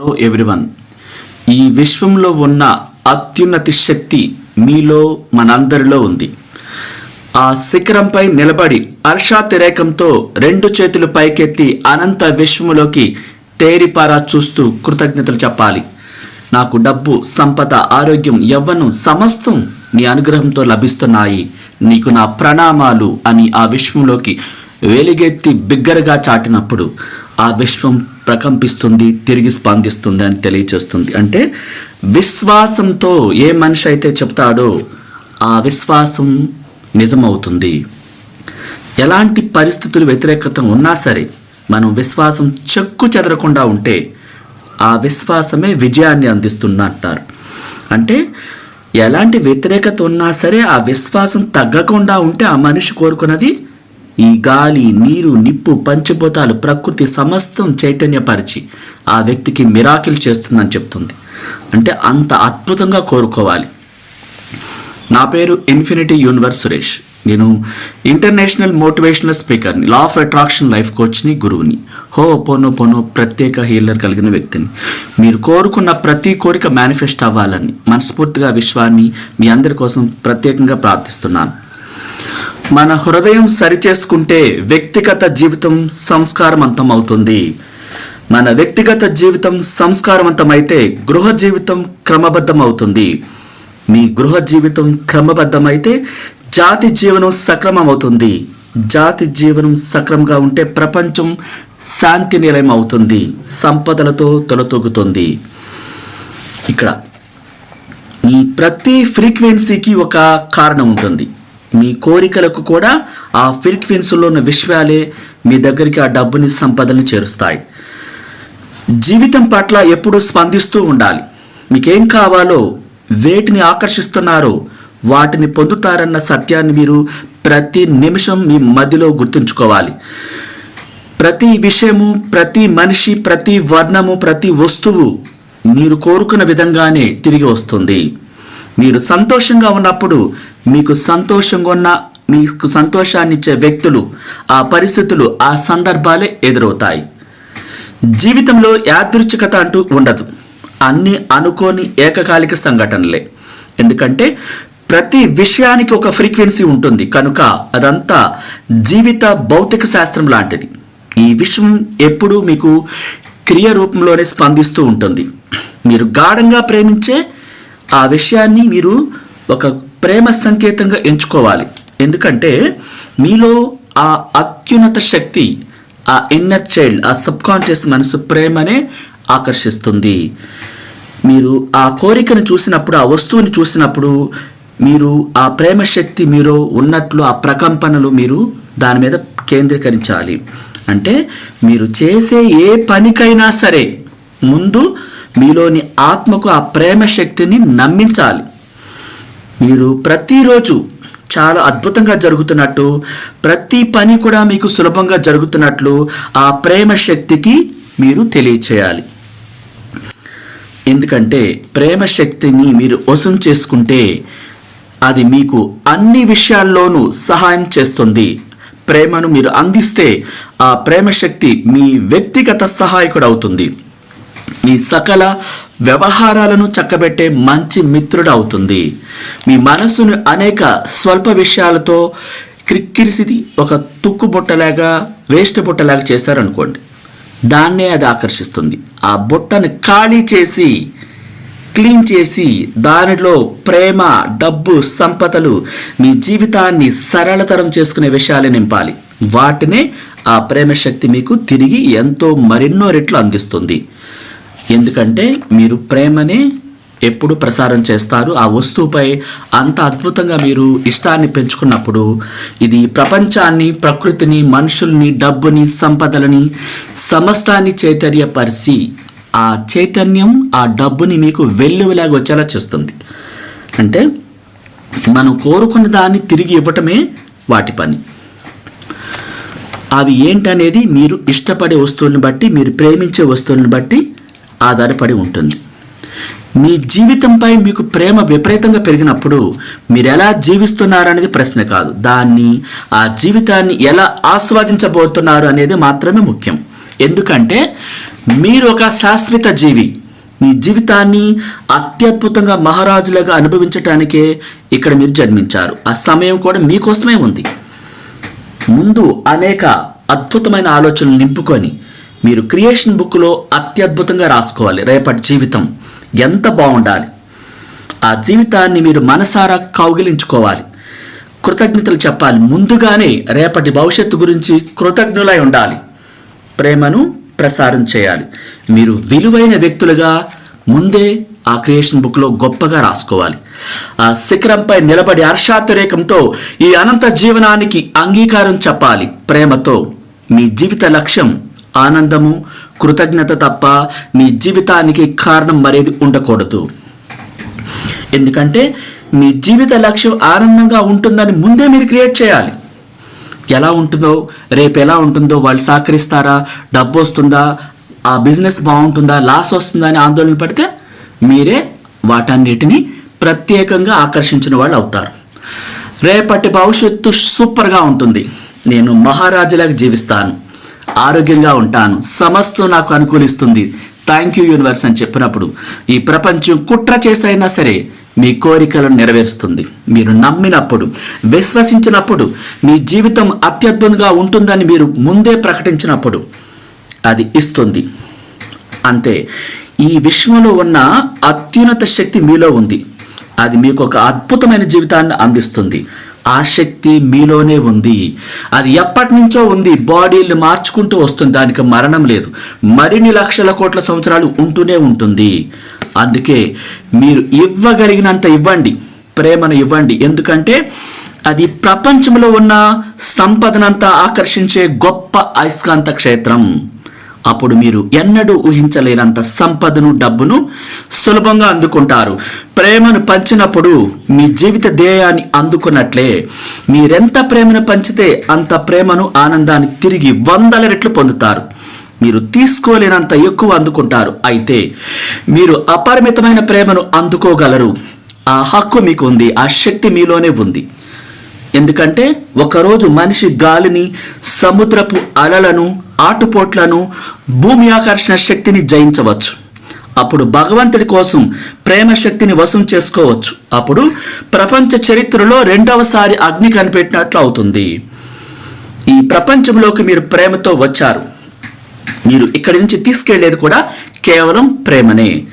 Hello everyone ఈ విశ్వంలో ఉన్న అత్యున్నతి శక్తి మీలో మనందరిలో ఉంది. ఆ శిఖరంపై నిలబడి హర్షాతిరేకంతో రెండు చేతులు పైకెత్తి అనంత విశ్వములోకి తేరిపారా చూస్తూ కృతజ్ఞతలు చెప్పాలి. నాకు డబ్బు సంపద ఆరోగ్యం ఎవ్వను సమస్తం నీ అనుగ్రహంతో లభిస్తున్నాయి. నీకు నా ప్రణామాలు అని ఆ విశ్వంలోకి వేలిగెత్తి బిగ్గరగా చాటినప్పుడు ఆ విశ్వం ప్రకంపిస్తుంది తిరిగి స్పందిస్తుంది అని తెలియచేస్తుంది. అంటే విశ్వాసంతో ఏ మనిషి అయితే చెప్తాడో ఆ విశ్వాసం నిజమవుతుంది. ఎలాంటి పరిస్థితులు వ్యతిరేకత ఉన్నా సరే మనం విశ్వాసం చెక్కు చెదరకుండా ఉంటే ఆ విశ్వాసమే విజయాన్ని అందిస్తుంది అంటారు. అంటే ఎలాంటి వ్యతిరేకత ఉన్నా సరే ఆ విశ్వాసం తగ్గకుండా ఉంటే ఆ మనిషి కోరుకున్నది ఈ గాలి నీరు నిప్పు పంచభూతాలు ప్రకృతి సమస్తం చైతన్యపరిచి ఆ వ్యక్తికి మిరాకిల్ చేస్తుందని చెప్తుంది. అంటే అంత అద్భుతంగా కోరుకోవాలి. నా పేరు ఇన్ఫినిటీ యూనివర్స్ సురేష్. నేను ఇంటర్నేషనల్ మోటివేషనల్ స్పీకర్ని లా ఆఫ్ అట్రాక్షన్ లైఫ్ కోచ్ని గురువుని హో పోనో పోనో ప్రత్యేక హీలర్ కలిగిన వ్యక్తిని. మీరు కోరుకున్న ప్రతి కోరిక మేనిఫెస్ట్ అవ్వాలని మనస్ఫూర్తిగా విశ్వాన్ని మీ అందరి కోసం ప్రత్యేకంగా ప్రార్థిస్తున్నాను. మన హృదయం సరిచేసుకుంటే వ్యక్తిగత జీవితం సంస్కారవంతం అవుతుంది మన వ్యక్తిగత జీవితం సంస్కారవంతమైతే గృహ జీవితం క్రమబద్ధం అవుతుంది మీ గృహ జీవితం క్రమబద్ధమైతే జాతి జీవనం సక్రమం అవుతుంది జాతి జీవనం సక్రమంగా ఉంటే ప్రపంచం శాంతి నిలయం అవుతుంది సంపదలతో తొలతొగుతుంది. ఇక్కడ ఈ ప్రతి ఫ్రీక్వెన్సీకి ఒక కారణం ఉంటుంది. మీ కోరికలకు కూడా ఆ ఫ్రీక్వెన్సీలో ఉన్న విషయాలే మీ దగ్గరికి ఆ డబ్బుని సంపదను చేరుస్తాయి. జీవితం పట్ల ఎప్పుడూ స్పందిస్తూ ఉండాలి. మీకేం కావాలో వేటిని ఆకర్షిస్తున్నారో వాటిని పొందుతారన్న సత్యాన్ని మీరు ప్రతి నిమిషం మీ మదిలో గుర్తుంచుకోవాలి. ప్రతి విషయము ప్రతి మనిషి ప్రతి వర్ణము ప్రతి వస్తువు మీరు కోరుకున్న విధంగానే తిరిగి వస్తుంది. మీరు సంతోషంగా ఉన్నప్పుడు మీకు సంతోషంగా ఉన్న మీకు సంతోషాన్ని ఇచ్చే వ్యక్తులు ఆ పరిస్థితులు ఆ సందర్భాలే ఎదురవుతాయి. జీవితంలో యాదృచ్ఛికత అంటూ ఉండదు. అన్ని అనుకోని ఏకకాలిక సంఘటనలే. ఎందుకంటే ప్రతి విషయానికి ఒక ఫ్రీక్వెన్సీ ఉంటుంది. కనుక అదంతా జీవిత భౌతిక శాస్త్రం లాంటిది. ఈ విషయం ఎప్పుడూ మీకు క్రియ రూపంలోనే స్పందిస్తూ ఉంటుంది. మీరు గాఢంగా ప్రేమించే ఆ విషయాన్ని మీరు ఒక ప్రేమ సంకేతంగా ఎంచుకోవాలి. ఎందుకంటే మీలో ఆ అత్యున్నత శక్తి ఆ ఇన్నర్ చైల్డ్ ఆ సబ్కాన్షియస్ మనసు ప్రేమనే ఆకర్షిస్తుంది. మీరు ఆ కోరికను చూసినప్పుడు ఆ వస్తువుని చూసినప్పుడు మీరు ఆ ప్రేమ శక్తి మీరు ఉన్నట్లు ఆ ప్రకంపనలు మీరు దాని మీద కేంద్రీకరించాలి. అంటే మీరు చేసే ఏ పనికైనా సరే ముందు మీలోని ఆత్మకు ఆ ప్రేమ శక్తిని నమ్మించాలి. మీరు ప్రతిరోజు చాలా అద్భుతంగా జరుగుతున్నట్టు ప్రతి పని కూడా మీకు సులభంగా జరుగుతున్నట్లు ఆ ప్రేమ శక్తికి మీరు తెలియచేయాలి. ఎందుకంటే ప్రేమ శక్తిని మీరు వసం చేసుకుంటే అది మీకు అన్ని విషయాల్లోనూ సహాయం చేస్తుంది. ప్రేమను మీరు అందిస్తే ఆ ప్రేమ శక్తి మీ వ్యక్తిగత సహాయకుడు అవుతుంది. మీ సకల వ్యవహారాలను చక్కబెట్టే మంచి మిత్రుడు అవుతుంది మీ మనసును అనేక స్వల్ప విషయాలతో క్రిక్కిరిసిది ఒక తుక్కు బుట్టలాగా వేస్ట్ బుట్టలాగా చేశారనుకోండి. దాన్నే అది ఆకర్షిస్తుంది. ఆ బుట్టను ఖాళీ చేసి క్లీన్ చేసి దానిలో ప్రేమ డబ్బు సంపదలు మీ జీవితాన్ని సరళతరం చేసుకునే విషయాలు నింపాలి. వాటినే ఆ ప్రేమ శక్తి మీకు తిరిగి ఎంతో మరెన్నో రెట్లు అందిస్తుంది. ఎందుకంటే మీరు ప్రేమనే ఎప్పుడు ప్రసారం చేస్తారు. ఆ వస్తువుపై అంత అద్భుతంగా మీరు ఇష్టాన్ని పెంచుకున్నప్పుడు ఇది ప్రపంచాన్ని ప్రకృతిని మనుషుల్ని డబ్బుని సంపదలని సమస్తాన్ని చైతన్యపరిచి ఆ చైతన్యం ఆ డబ్బుని మీకు వెల్లువలాగా వచ్చేలా చేస్తుంది. అంటే మనం కోరుకున్న దాన్ని తిరిగి ఇవ్వటమే వాటి పని. అవి ఏంటనేది మీరు ఇష్టపడే వస్తువులను బట్టి మీరు ప్రేమించే వస్తువులను బట్టి ఆధారపడి ఉంటుంది. మీ జీవితంపై మీకు ప్రేమ విపరీతంగా పెరిగినప్పుడు మీరు ఎలా జీవిస్తున్నారనేది ప్రశ్న కాదు. దాన్ని ఆ జీవితాన్ని ఎలా ఆస్వాదించబోతున్నారు అనేది మాత్రమే ముఖ్యం. ఎందుకంటే మీరు ఒక శాశ్వత జీవి. మీ జీవితాన్ని అత్యద్భుతంగా మహారాజులుగా అనుభవించటానికే ఇక్కడ మీరు జన్మించారు. ఆ సమయం కూడా మీకోసమే ఉంది. ముందు అనేక అద్భుతమైన ఆలోచనలు నింపుకొని మీరు క్రియేషన్ బుక్లో అత్యద్భుతంగా రాసుకోవాలి. రేపటి జీవితం ఎంత బాగుండాలి? ఆ జీవితాన్ని మీరు మనసారా కౌగిలించుకోవాలి. కృతజ్ఞతలు చెప్పాలి. ముందుగానే రేపటి భవిష్యత్తు గురించి కృతజ్ఞులై ఉండాలి. ప్రేమను ప్రసారం చేయాలి. మీరు విలువైన వ్యక్తులుగా ముందే ఆ క్రియేషన్ బుక్లో గొప్పగా రాసుకోవాలి. ఆ శిఖరంపై నిలబడి హర్షాతిరేకంతో ఈ అనంత జీవనానికి అంగీకారం చెప్పాలి. ప్రేమతో మీ జీవిత లక్ష్యం ఆనందము కృతజ్ఞత తప్ప మీ జీవితానికి కారణం మరేది ఉండకూడదు. ఎందుకంటే మీ జీవిత లక్ష్యం ఆనందంగా ఉంటుందని ముందే మీరు క్రియేట్ చేయాలి. ఎలా ఉంటుందో రేపు ఎలా ఉంటుందో వాళ్ళు సహకరిస్తారా డబ్బు వస్తుందా ఆ బిజినెస్ బాగుంటుందా లాస్ వస్తుందా అని ఆందోళన పడితే మీరే వాటన్నిటిని ప్రత్యేకంగా ఆకర్షించిన వాళ్ళు అవుతారు. రేపటి భవిష్యత్తు సూపర్గా ఉంటుంది. నేను మహారాజులాగా జీవిస్తాను. ఆరోగ్యంగా ఉంటాను. సమస్తం నాకు అనుకూలిస్తుంది. థ్యాంక్ యూ యూనివర్స్ అని చెప్పినప్పుడు ఈ ప్రపంచం కుట్ర చేసైనా సరే మీ కోరికలను నెరవేరుస్తుంది. మీరు నమ్మినప్పుడు విశ్వసించినప్పుడు మీ జీవితం అత్యద్భుతంగా ఉంటుందని మీరు ముందే ప్రకటించినప్పుడు అది ఇస్తుంది. అంతే ఈ విశ్వంలో ఉన్న అత్యున్నత శక్తి మీలో ఉంది. అది మీకు ఒక అద్భుతమైన జీవితాన్ని అందిస్తుంది. ఆ శక్తి మీలోనే ఉంది. అది ఎప్పటి నుంచో ఉంది. బాడీలు మార్చుకుంటూ వస్తుంది. దానికి మరణం లేదు. మరిన్ని లక్షల కోట్ల సంవత్సరాలు ఉంటూనే ఉంటుంది. అందుకే మీరు ఇవ్వగలిగినంత ఇవ్వండి. ప్రేమను ఇవ్వండి. ఎందుకంటే అది ప్రపంచంలో ఉన్న సంపదనంతా ఆకర్షించే గొప్ప అయస్కాంత క్షేత్రం. అప్పుడు మీరు ఎన్నడూ ఊహించలేనంత సంపదను డబ్బును సులభంగా అందుకుంటారు. ప్రేమను పంచినప్పుడు మీ జీవిత ధ్యేయాన్ని అందుకున్నట్లే. మీరెంత ప్రేమను పంచితే అంత ప్రేమను ఆనందాన్ని తిరిగి వందల రెట్లు పొందుతారు. మీరు తీసుకోలేనంత ఎక్కువ అందుకుంటారు. అయితే మీరు అపరిమితమైన ప్రేమను అందుకోగలరు. ఆ హక్కు మీకు ఉంది ఆ శక్తి మీలోనే ఉంది. ఎందుకంటే ఒకరోజు మనిషి గాలిని సముద్రపు అలలను ఆటుపోట్లను భూమి ఆకర్షణ శక్తిని జయించవచ్చు. అప్పుడు భగవంతుడి కోసం ప్రేమ శక్తిని వశం చేసుకోవచ్చు. అప్పుడు ప్రపంచ చరిత్రలో రెండవసారి అగ్ని కనిపెట్టినట్లు అవుతుంది. ఈ ప్రపంచంలోకి మీరు ప్రేమతో వచ్చారు. మీరు ఇక్కడి నుంచి తీసుకెళ్ళేది కూడా కేవలం ప్రేమనే.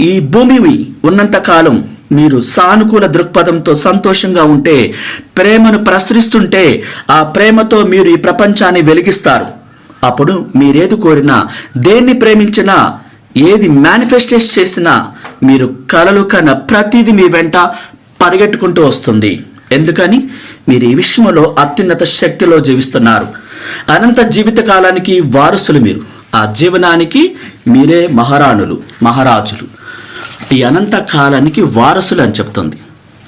ఈ భూమి ఉన్నంత కాలం మీరు సానుకూల దృక్పథంతో సంతోషంగా ఉంటే ప్రేమను ప్రసరిస్తుంటే ఆ ప్రేమతో మీరు ఈ ప్రపంచాన్ని వెలిగిస్తారు. అప్పుడు మీరేది కోరినా దేన్ని ప్రేమించినా ఏది మేనిఫెస్టేట్ చేసినా మీరు కలలు కన్న ప్రతిదీ మీ వెంట పరిగెట్టుకుంటూ వస్తుంది. ఎందుకని? మీరు ఈ విషయంలో అత్యున్నత శక్తిలో జీవిస్తున్నారు. అనంత జీవిత కాలానికి వారసులు మీరు. ఆ జీవనానికి మీరే మహారాణులు మహారాజులు. ఈ అనంత కాలానికి వారసులు అని చెప్తుంది.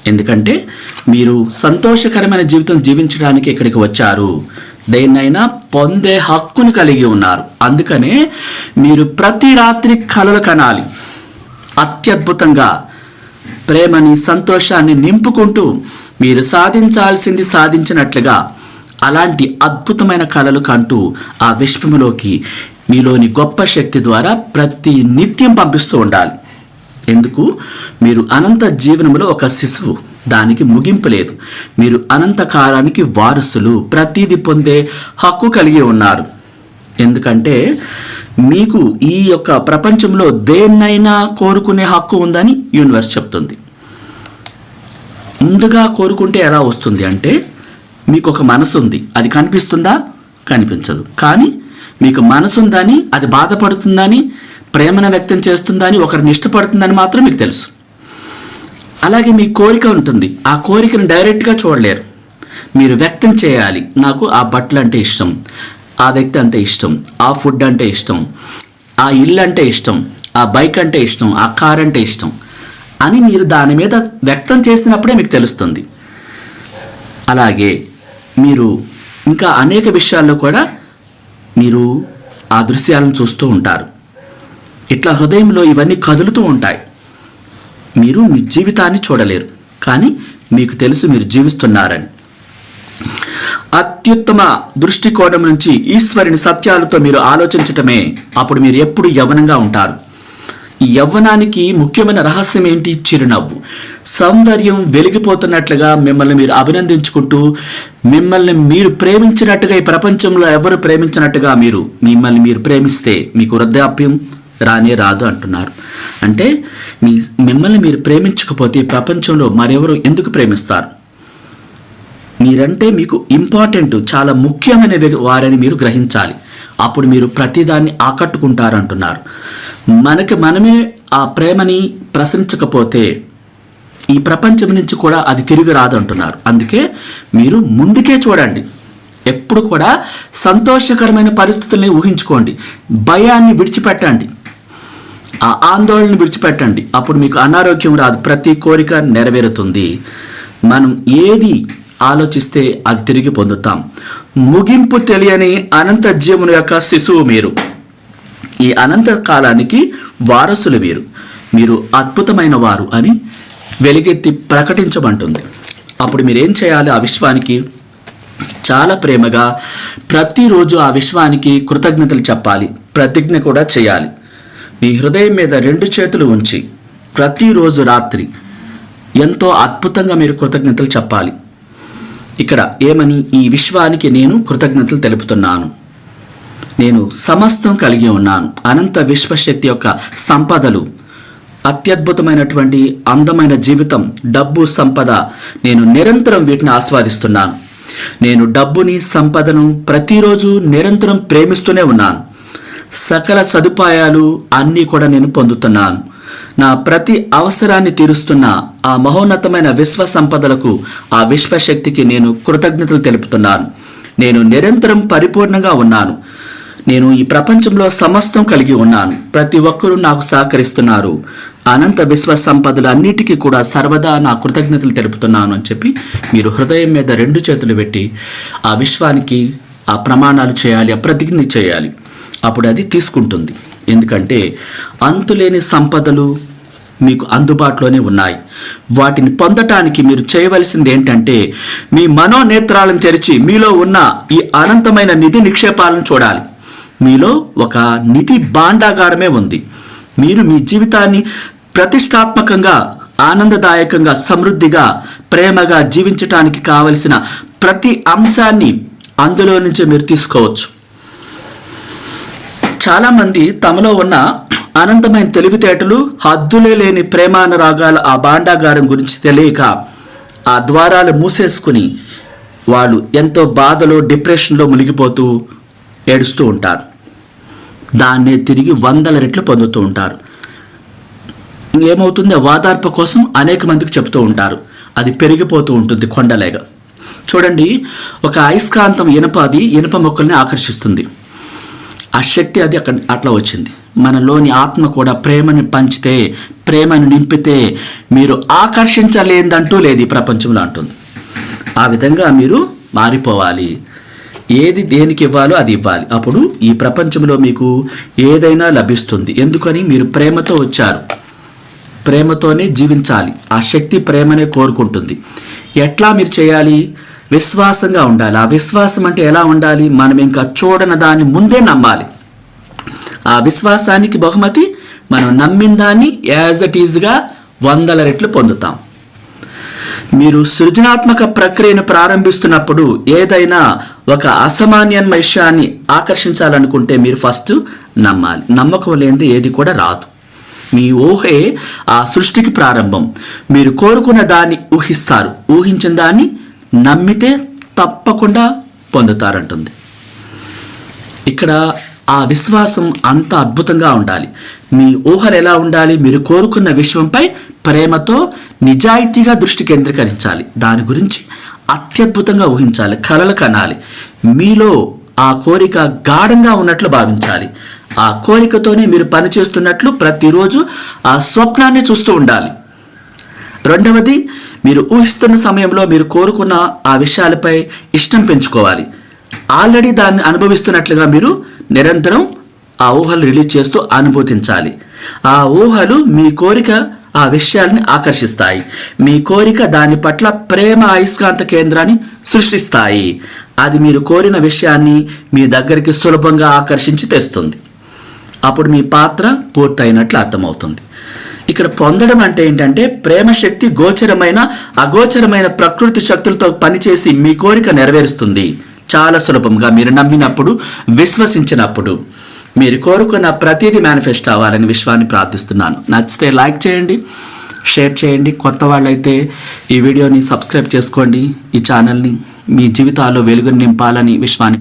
ఎందుకంటే మీరు సంతోషకరమైన జీవితం జీవించడానికి ఇక్కడికి వచ్చారు. దేన్నైనా పొందే హక్కును కలిగి ఉన్నారు. అందుకనే మీరు ప్రతి రాత్రి కలలు కనాలి. అత్యద్భుతంగా ప్రేమని సంతోషాన్ని నింపుకుంటూ మీరు సాధించాల్సింది సాధించినట్లుగా అలాంటి అద్భుతమైన కళలు కంటూ ఆ విశ్వములోకి మీలోని గొప్ప శక్తి ద్వారా ప్రతి నిత్యం పంపిస్తూ ఉండాలి. ఎందుకు? మీరు అనంత జీవనంలో ఒక శిశువు దానికి ముగింపు లేదు. మీరు అనంత కాలానికి వారసులు ప్రతిదీ పొందే హక్కు కలిగి ఉన్నారు. ఎందుకంటే మీకు ఈ యొక్క ప్రపంచంలో దేన్నైనా కోరుకునే హక్కు ఉందని యూనివర్స్ చెప్తుంది. ముందుగా కోరుకుంటే ఎలా వస్తుంది అంటే మీకు ఒక మనసు ఉంది అది కనిపిస్తుందా? కనిపించదు. కానీ మీకు మనసు ఉందని అది బాధపడుతుందని ప్రేమను వ్యక్తం చేస్తుందని ఒకరిని ఇష్టపడుతుందని మాత్రం మీకు తెలుసు. అలాగే మీ కోరిక ఉంటుంది. ఆ కోరికను డైరెక్ట్గా చూడలేరు. మీరు వ్యక్తం చేయాలి. నాకు ఆ బట్టలు అంటే ఇష్టం. ఆ వ్యక్తి అంటే ఇష్టం. ఆ ఫుడ్ అంటే ఇష్టం. ఆ ఇల్లు అంటే ఇష్టం. ఆ బైక్ అంటే ఇష్టం. ఆ కార్ అంటే ఇష్టం అని మీరు దాని మీద వ్యక్తం చేసినప్పుడే మీకు తెలుస్తుంది. అలాగే మీరు ఇంకా అనేక విషయాల్లో కూడా మీరు ఆ దృశ్యాలను చూస్తూ ఉంటారు. ఇట్లా హృదయంలో ఇవన్నీ కదులుతూ ఉంటాయి. మీరు మీ జీవితాన్ని చూడలేరు. కానీ మీకు తెలుసు మీరు జీవిస్తున్నారని. అత్యుత్తమ దృష్టికోణం నుంచి ఈశ్వరుని సత్యాలతో మీరు ఆలోచించటమే అప్పుడు మీరు ఎప్పుడు యవనంగా ఉంటారు. ఈ యవ్వనానికి ముఖ్యమైన రహస్యం ఏంటి? చిరునవ్వు. సౌందర్యం వెలిగిపోతున్నట్లుగా మిమ్మల్ని మీరు అభినందించుకుంటూ మిమ్మల్ని మీరు ప్రేమించినట్టుగా ఈ ప్రపంచంలో ఎవరు ప్రేమించినట్టుగా మీరు మిమ్మల్ని మీరు ప్రేమిస్తే మీకు వృద్ధాప్యం రానే రాదు అంటున్నారు. అంటే మీ మిమ్మల్ని మీరు ప్రేమించకపోతే ప్రపంచంలో మరెవరు ఎందుకు ప్రేమిస్తారు? మీరంటే మీకు ఇంపార్టెంట్ చాలా ముఖ్యమైన వారని మీరు గ్రహించాలి. అప్పుడు మీరు ప్రతిదాన్ని ఆకట్టుకుంటారు అంటున్నారు. మనకి మనమే ఆ ప్రేమని ప్రశంసకపోతే ఈ ప్రపంచం నుంచి కూడా అది తిరిగి రాదు అంటున్నారు. అందుకే మీరు ముందుకే చూడండి. ఎప్పుడు కూడా సంతోషకరమైన పరిస్థితుల్ని ఊహించుకోండి. భయాన్ని విడిచిపెట్టండి. ఆ ఆందోళన విడిచిపెట్టండి. అప్పుడు మీకు అనారోగ్యం రాదు. ప్రతి కోరిక నెరవేరుతుంది. మనం ఏది ఆలోచిస్తే అది తిరిగి పొందుతాం. ముగింపు తెలియని అనంత జీవుని యొక్క శిశువు మీరు. ఈ అనంత కాలానికి వారసులు మీరు మీరు అద్భుతమైన వారు అని వెలుగెత్తి ప్రకటించమంటుంది అప్పుడు మీరు ఏం చేయాలి? ఆ విశ్వానికి చాలా ప్రేమగా ప్రతిరోజు ఆ విశ్వానికి కృతజ్ఞతలు చెప్పాలి. ప్రతిజ్ఞ కూడా చేయాలి. మీ హృదయం మీద రెండు చేతులు ఉంచి ప్రతిరోజు రాత్రి ఎంతో అద్భుతంగా మీరు కృతజ్ఞతలు చెప్పాలి. ఇక్కడ ఏమని ఈ విశ్వానికి నేను కృతజ్ఞతలు తెలుపుతున్నాను. నేను సమస్తం కలిగి ఉన్నాను. అనంత విశ్వశక్తి యొక్క సంపదలు అత్యద్భుతమైనటువంటి అందమైన జీవితం డబ్బు సంపద నేను నిరంతరం వీటిని ఆస్వాదిస్తున్నాను. నేను డబ్బుని సంపదను ప్రతిరోజు నిరంతరం ప్రేమిస్తూనే ఉన్నాను. సకల సదుపాయాలు అన్నీ కూడా నేను పొందుతున్నాను. నా ప్రతి అవసరాన్ని తీరుస్తున్న ఆ మహోన్నతమైన విశ్వ సంపదలకు ఆ విశ్వశక్తికి నేను కృతజ్ఞతలు తెలుపుతున్నాను. నేను నిరంతరం పరిపూర్ణంగా ఉన్నాను. నేను ఈ ప్రపంచంలో సమస్తం కలిగి ఉన్నాను. ప్రతి ఒక్కరూ నాకు సహకరిస్తున్నారు. అనంత విశ్వ సంపదలు అన్నిటికీ కూడా సర్వదా నా కృతజ్ఞతలు తెలుపుతున్నాను అని చెప్పి మీరు హృదయం మీద రెండు చేతులు పెట్టి ఆ విశ్వానికి ఆ ప్రమాణాలు చేయాలి ఆ ప్రతిజ్ఞ చేయాలి. అప్పుడు అది తీసుకుంటుంది. ఎందుకంటే అంతులేని సంపదలు మీకు అందుబాటులోనే ఉన్నాయి. వాటిని పొందటానికి మీరు చేయవలసింది ఏంటంటే మీ మనోనేత్రాలను తెరిచి మీలో ఉన్న ఈ అనంతమైన నిధి నిక్షేపాలను చూడాలి. మీలో ఒక నిధి భాండాగారమే ఉంది. మీరు మీ జీవితాన్ని ప్రతిష్టాత్మకంగా ఆనందదాయకంగా సమృద్ధిగా ప్రేమగా జీవించటానికి కావలసిన ప్రతి అంశాన్ని అందులో నుంచే మీరు తీసుకోవచ్చు. చాలామంది తమలో ఉన్న అనంతమైన తెలివితేటలు హద్దులే లేని ప్రేమానురాగాల ఆ బాండాగారం గురించి తెలియక ఆ ద్వారాలు మూసేసుకుని వాళ్ళు ఎంతో బాధలో డిప్రెషన్లో మునిగిపోతూ ఏడుస్తూ ఉంటారు. దాన్నే తిరిగి వందల రెట్లు పొందుతూ ఉంటారు. ఏమవుతుంది వాదార్ప కోసం అనేక మందికి చెప్తూ ఉంటారు. అది పెరిగిపోతూ ఉంటుంది కొండలేగా. చూడండి ఒక అయస్కాంతం ఇనప అది ఇనప మొక్కల్ని ఆకర్షిస్తుంది. ఆ శక్తి అది అక్కడ అట్లా వచ్చింది. మనలోని ఆత్మ కూడా ప్రేమను పంచితే ప్రేమను నింపితే మీరు ఆకర్షించలేదంటూ లేదు ఈ ప్రపంచంలో అంటుంది. ఆ విధంగా మీరు మారిపోవాలి. ఏది దేనికి ఇవ్వాలో అది ఇవ్వాలి. అప్పుడు ఈ ప్రపంచంలో మీకు ఏదైనా లభిస్తుంది. ఎందుకని? మీరు ప్రేమతో వచ్చారు. ప్రేమతోనే జీవించాలి. ఆ శక్తి ప్రేమనే కోరుకుంటుంది. ఎట్లా మీరు చేయాలి? విశ్వాసంగా ఉండాలి. ఆ విశ్వాసం అంటే ఎలా ఉండాలి? మనం ఇంకా చూడని దాన్ని ముందే నమ్మాలి. ఆ విశ్వాసానికి బహుమతి మనం నమ్మిన దాన్ని యాజ్ ఇట్ ఈజ్గా వందల రెట్లు పొందుతాం. మీరు సృజనాత్మక ప్రక్రియను ప్రారంభిస్తున్నప్పుడు ఏదైనా ఒక అసామాన్యమైన విషయాన్ని ఆకర్షించాలనుకుంటే మీరు ఫస్ట్ నమ్మాలి. నమ్మకం లేనిది ఏది కూడా రాదు. మీ ఊహే ఆ సృష్టికి ప్రారంభం. మీరు కోరుకున్న దాన్ని ఊహిస్తారు. ఊహించిన దాన్ని నమ్మితే తప్పకుండా పొందుతారంటుంది. ఇక్కడ ఆ విశ్వాసం అంత అద్భుతంగా ఉండాలి. మీ ఊహలు ఎలా ఉండాలి? మీరు కోరుకున్న విషయంపై ప్రేమతో నిజాయితీగా దృష్టి కేంద్రీకరించాలి. దాని గురించి అత్యద్భుతంగా ఊహించాలి. కలలు కనాలి. మీలో ఆ కోరిక గాఢంగా ఉన్నట్లు భావించాలి. ఆ కోరికతోనే మీరు పనిచేస్తున్నట్లు ప్రతిరోజు ఆ స్వప్నాన్ని చూస్తూ ఉండాలి. రెండవది మీరు ఊహిస్తున్న సమయంలో మీరు కోరుకున్న ఆ విషయాలపై ఇష్టం పెంచుకోవాలి. ఆల్రెడీ దాన్ని అనుభవిస్తున్నట్లుగా మీరు నిరంతరం ఆ ఊహలు రిలీజ్ చేస్తూ అనుభూతించాలి. ఆ ఊహలు మీ కోరిక ఆ విషయాన్ని ఆకర్షిస్తాయి. మీ కోరిక దాని పట్ల ప్రేమ అయస్కాంత కేంద్రాన్ని సృష్టిస్తాయి. అది మీరు కోరిన విషయాన్ని మీ దగ్గరికి సులభంగా ఆకర్షించి తెస్తుంది. అప్పుడు మీ పాత్ర పూర్తయినట్లు అర్థమవుతుంది. ఇక్కడ పొందడం అంటే ఏంటంటే ప్రేమ శక్తి గోచరమైన అగోచరమైన ప్రకృతి శక్తులతో పనిచేసి మీ కోరిక నెరవేరుస్తుంది. చాలా సులభంగా మీరు నమ్మినప్పుడు విశ్వసించినప్పుడు. మీరు కోరుకున్న ప్రతిదీ మేనిఫెస్ట్ అవ్వాలని విశ్వాన్ని ప్రార్థిస్తున్నాను. నచ్చితే లైక్ చేయండి షేర్ చేయండి. కొత్త వాళ్ళైతే ఈ వీడియోని సబ్స్క్రైబ్ చేసుకోండి. ఈ ఛానల్ని మీ జీవితాల్లో వెలుగుని నింపాలని విశ్వాన్ని